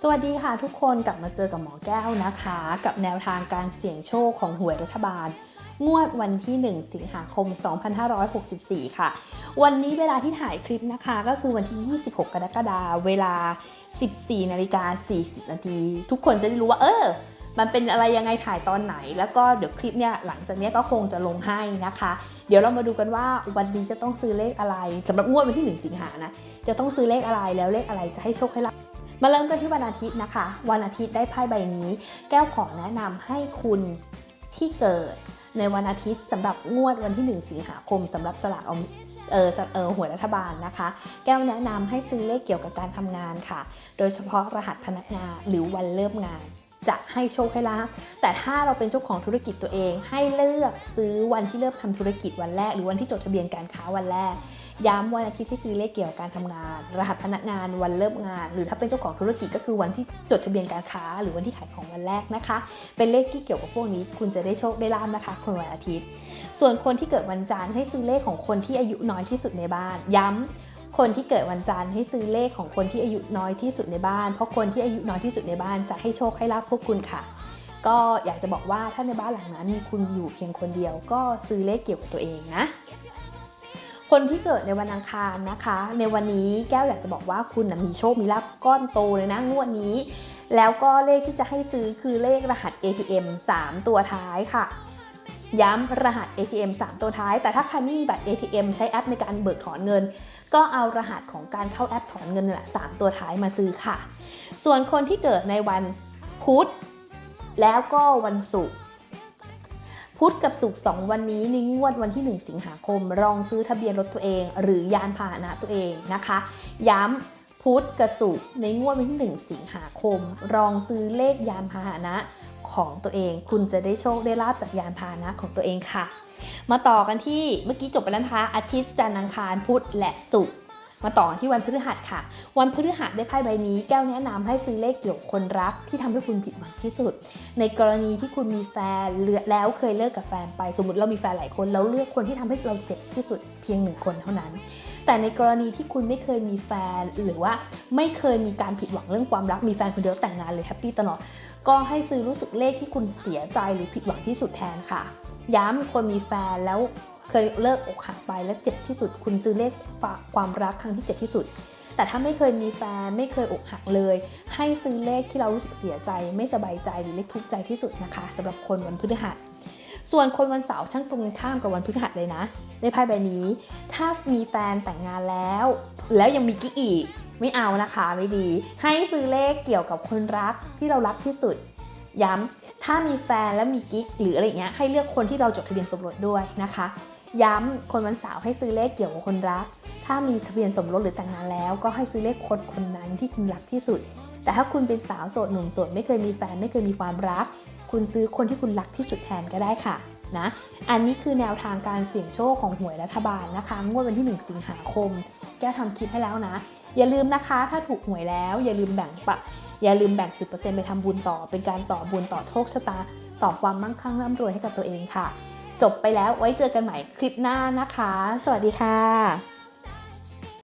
สวัสดีค่ะทุกคนกลับมาเจอกับหมอแก้วนะคะ กับแนวทางการเสี่ยงโชคของหวยรัฐบาล งวดวันที่ 1 สิงหาคม 2564 ค่ะ วันนี้เวลาที่ถ่ายคลิปนะคะ ก็คือวันที่ 26 กรกฎาคมเวลา 14นาฬิกา40 นาที ทุกคนจะได้รู้ว่า เออ มันเป็นอะไรยังไงถ่ายตอนไหน แล้วก็เดี๋ยวคลิปเนี่ยหลังจากเนี้ยก็คงจะลงให้นะคะ เดี๋ยวเรามาดูกันว่าวันนี้จะต้องซื้อเลขอะไรสำหรับงวดวันที่ 1 สิงหานะจะต้องซื้อเลขอะไรแล้วเลขอะไรจะให้โชคให้ลาภมาเริ่มกันที่วันอาทิตย์นะคะ วันอาทิตย์ได้ไพ่ใบนี้ แก้วขอแนะนำให้คุณที่เกิดในวันอาทิตย์สำหรับงวดวันที่ 1 สิงหาคมสำหรับสลากเอาเออเออหวยรัฐบาลนะคะ แก้วแนะนำให้ซื้อเลขเกี่ยวกับการทำงานค่ะ โดยเฉพาะรหัสพนักงานหรือวันเริ่มงาน จะให้โชคให้ลาภแต่ถ้าเราเป็นเจ้าของธุรกิจตัวเอง ให้เลือกซื้อวันที่เริ่มทำธุรกิจวันแรก หรือวันที่จดทะเบียนการค้าวันแรก ย้ำวันอาทิตย์ที่ซื้อเลขเกี่ยวกับการทำงาน รหัสพนักงานวันเริ่มงาน หรือถ้าเป็นเจ้าของธุรกิจก็คือวันที่จดทะเบียนการค้า หรือวันที่ขายของวันแรกนะคะ เป็นเลขที่เกี่ยวกับพวกนี้ คุณจะได้โชคได้ลาภนะคะคนวันอาทิตย์ ส่วนคนที่เกิดวันจันทร์ให้ซื้อเลขของคนที่อายุน้อยที่สุดในบ้าน ย้ำ คนที่เกิดวันจันทร์ให้ซื้อเลขของคนที่อายุน้อยที่สุดในบ้าน เพราะคนที่อายุน้อยที่สุดในบ้านจะให้โชคให้ลาภพวกคุณค่ะ ก็อยากจะบอกว่าถ้าในบ้านหลังนั้นมีคุณอยู่เพียงคนเดียว ก็ซื้อเลขเกี่ยวกับตัวเองนะคนที่เกิดในวันอังคารนะคะ ในวันนี้แก้วอยากจะบอกว่าคุณนะมีโชคมีลาภก้อนโตเลยนะงวดนี้ แล้วก็เลขที่จะให้ซื้อคือเลขรหัส ATM 3 ตัวท้ายค่ะ ย้ำรหัส ATM 3 ตัวท้าย แต่ถ้าใครไม่มีบัตร ATM ใช้แอปในการเบิกถอนเงิน ก็เอารหัสของการเข้าแอปถอนเงินแหละ 3 ตัวท้ายมาซื้อค่ะ ส่วนคนที่เกิดในวันพุธแล้วก็วันศุกร์พุธกับศุกร์สองวันนี้ในงวดวันที่ 1 สิงหาคมลองซื้อทะเบียนรถตัวเอง หรือยานพาหนะตัวเองนะคะ ย้ำพุธกับศุกร์ในงวดวันที่ 1 สิงหาคมลองซื้อเลขยานพาหนะ ของตัวเอง คุณจะได้โชคได้ลาบจากยานพาหนะของตัวเองค่ะ มาต่อกันที่เมื่อกี้จบไปแล้วนะคะอาทิตย์จันทร์อังคารพุธและศุกร์มาต่อกันที่วันพฤหัสค่ะ วันพฤหัสได้ไพ่ใบนี้ แก้วแนะนำให้ซื้อเลขเกี่ยวกับคนรักที่ทำให้คุณผิดหวังที่สุด ในกรณีที่คุณมีแฟนเลือแล้วเคยเลิกกับแฟนไป สมมติเรามีแฟนหลายคนแล้วเลือกคนที่ทำให้เราเจ็บที่สุดเพียงหนึ่งคนเท่านั้น แต่ในกรณีที่คุณไม่เคยมีแฟนหรือว่าไม่เคยมีการผิดหวังเรื่องความรักมีแฟนคนเดียวแต่งงานเลยแฮปปี้ตลอด ก็ให้ซื้อรู้สึกเลขที่คุณเสียใจหรือผิดหวังที่สุดแทนค่ะ ย้ำคนมีแฟนแล้วเคยเลิกอกหักไปและเจ็บที่สุด คุณซื้อเลขความรักครั้งที่เจ็บที่สุด แต่ถ้าไม่เคยมีแฟนไม่เคยอกหักเลย ให้ซื้อเลขที่เรารู้สึกเสียใจ ไม่สบายใจหรือเลขทุกข์ใจที่สุดนะคะสำหรับคนวันพฤหัสส่วนคนวันเสาร์ช่างตรงข้ามกับวันพฤหัสเลยนะ ในไพ่ใบนี้ ถ้ามีแฟนแต่งงานแล้ว แล้วยังมีกิ๊กอีก ไม่เอานะคะไม่ดี ให้ซื้อเลขเกี่ยวกับคนรักที่เรารักที่สุด ย้ำถ้ามีแฟนแล้วมีกิ๊กหรืออะไรเงี้ยให้เลือกคนที่เราจดทะเบียนสมรสด้วยนะคะ ย้ำคนวันเสาร์ให้ซื้อเลขเกี่ยวกับคนรัก ถ้ามีทะเบียนสมรสหรือแต่งงานแล้ว ก็ให้ซื้อเลขคนคนนั้นที่คุณรักที่สุด แต่ถ้าคุณเป็นสาวโสดหนุ่มโสดไม่เคยมีแฟนไม่เคยมีความรัก คุณซื้อคนที่คุณรักที่สุดแทนก็ได้ค่ะนะอันนี้คือแนวทางการเสี่ยงโชคของหวยรัฐบาลนะคะ งวดวันที่ 1 สิงหาคม แก้วทำคลิปให้แล้วนะ อย่าลืมนะคะ ถ้าถูกหวยแล้วอย่าลืมแบ่งปะอย่าลืมแบ่ง 10%ไปทำบุญต่อ เป็นการต่อบุญต่อโชคชะตา ต่อความมั่งคั่งร่ำรวยให้กับตัวเองค่ะ จบไปแล้วไว้เจอกันใหม่คลิปหน้านะคะ สวัสดีค่ะ